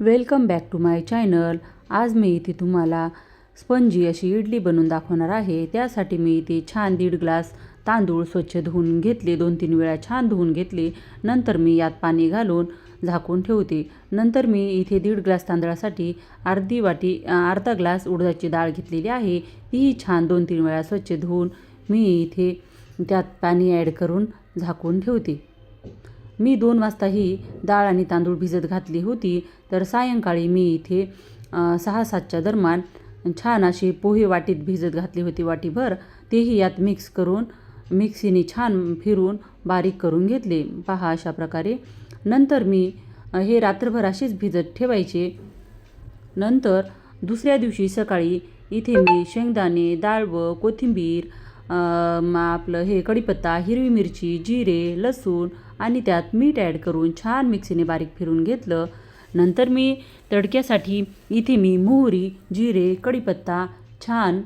Welcome back to my channel. आज मी इथे तुम्हाला स्पंजी अशी इडली बनवून दाखवणार आहे. त्यासाठी मी इथे छान दीड ग्लास तांदूळ स्वच्छ धुवून घेतले. दोन तीन वेळा छान धुवून घेतले. नंतर मी यात पाणी घालून झाकून ठेवते. नंतर मी इथे दीड ग्लास तांदळासाठी अर्धी वाटी अर्धा ग्लास उडदाची डाळ घेतलेली आहे. तीही छान दोन तीन वेळा स्वच्छ धुवून मी इथे त्यात पाणी ॲड करून झाकून ठेवते. मी दोन वाजता ही डाळ आणि तांदूळ भिजत घातली होती. तर सायंकाळी मी इथे सहा सातच्या दरम्यान छान अशी पोहे वाटीत भिजत घातली होती वाटीभर. तेही यात मिक्स करून मिक्सीने छान फिरून बारीक करून घेतले. पहा अशा प्रकारे. नंतर मी हे रात्रभर अशीच भिजत ठेवायचे. नंतर दुसऱ्या दिवशी सकाळी इथे मी शेंगदाणे डाळ व कोथिंबीर आपलं हे कढीपत्ता हिरवी मिरची जिरे लसूण आणि त्यात मीठ ॲड करून छान मिक्सीने बारीक फिरून घेतलं. नंतर मी तडक्यासाठी इथे मी मोहरी जिरे कढीपत्ता छान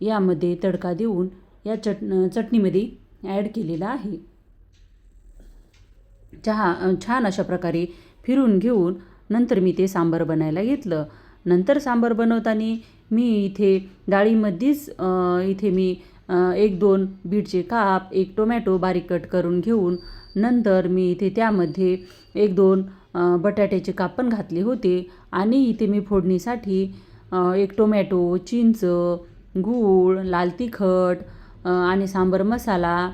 यामध्ये तडका देऊन या चट चटणीमध्ये ॲड केलेला आहे. चहा छान अशा प्रकारे फिरून घेऊन नंतर मी ते सांबार बनायला घेतलं. नंतर सांबार बनवताना मी इथे डाळीमध्येच इथे मी एक दोन बीटचे काप एक टोमॅटो बारीक कट करून घेऊन नंतर मी इथे त्यामध्ये एक दोन बटाट्याचे काप पण घातले होते. आणि इथे मी फोडणीसाठी एक टोमॅटो चिंच गूळ लाल तिखट आणि सांबार मसाला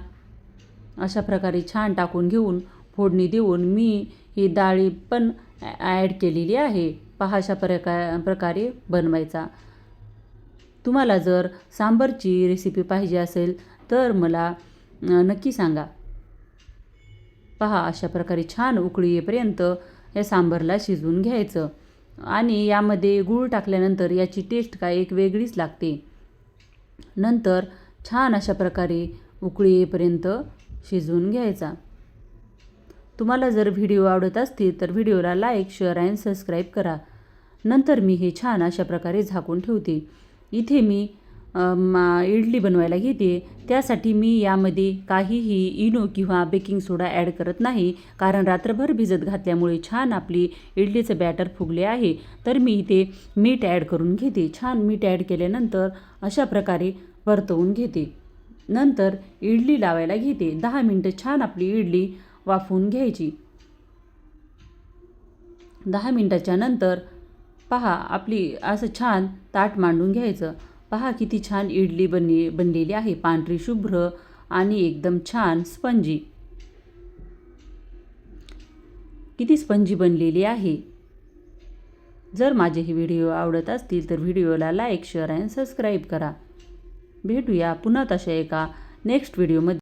अशा प्रकारे छान टाकून घेऊन फोडणी देऊन मी ही डाळी पण ॲड केलेली आहे. पहा अशा प्रका प्रकारे बनवायचा. तुम्हाला जर सांबारची रेसिपी पाहिजे असेल तर मला नक्की सांगा. पहा अशा प्रकारे छान उकळी येईपर्यंत या सांबरला शिजवून घ्यायचं. आणि यामध्ये गूळ टाकल्यानंतर याची टेस्ट काय एक वेगळीच लागते. नंतर छान अशा प्रकारे उकळी येईपर्यंत शिजवून घ्यायचा. तुम्हाला जर व्हिडिओ आवडत असतील तर व्हिडिओला लाईक शेअर अँड सबस्क्राईब करा. नंतर मी हे छान अशा प्रकारे झाकून ठेवते. इथे मी मा इडली बनवायला घेते. त्यासाठी मी यामध्ये काहीही इनो किंवा बेकिंग सोडा ॲड करत नाही कारण रात्रभर भिजत घातल्यामुळे छान आपली इडलीचं बॅटर फुगले आहे. तर मी इथे मीठ ॲड करून घेते. छान मीठ ॲड केल्यानंतर अशा प्रकारे परतवून घेते. नंतर इडली लावायला घेते. दहा मिनटं छान आपली इडली वाफवून घ्यायची. दहा मिनटाच्या नंतर पहा आपली असं छान ताट मांडून घ्यायचं. पहा किती छान इडली बनली बनलेली आहे. पांढरी शुभ्र आणि एकदम छान स्पंजी. किती स्पंजी बनलेली आहे. जर माझे हे व्हिडिओ आवडत असतील तर व्हिडिओला लाईक शेअर अँड सबस्क्राईब करा. भेटूया पुन्हा तशा एका नेक्स्ट व्हिडिओमध्ये.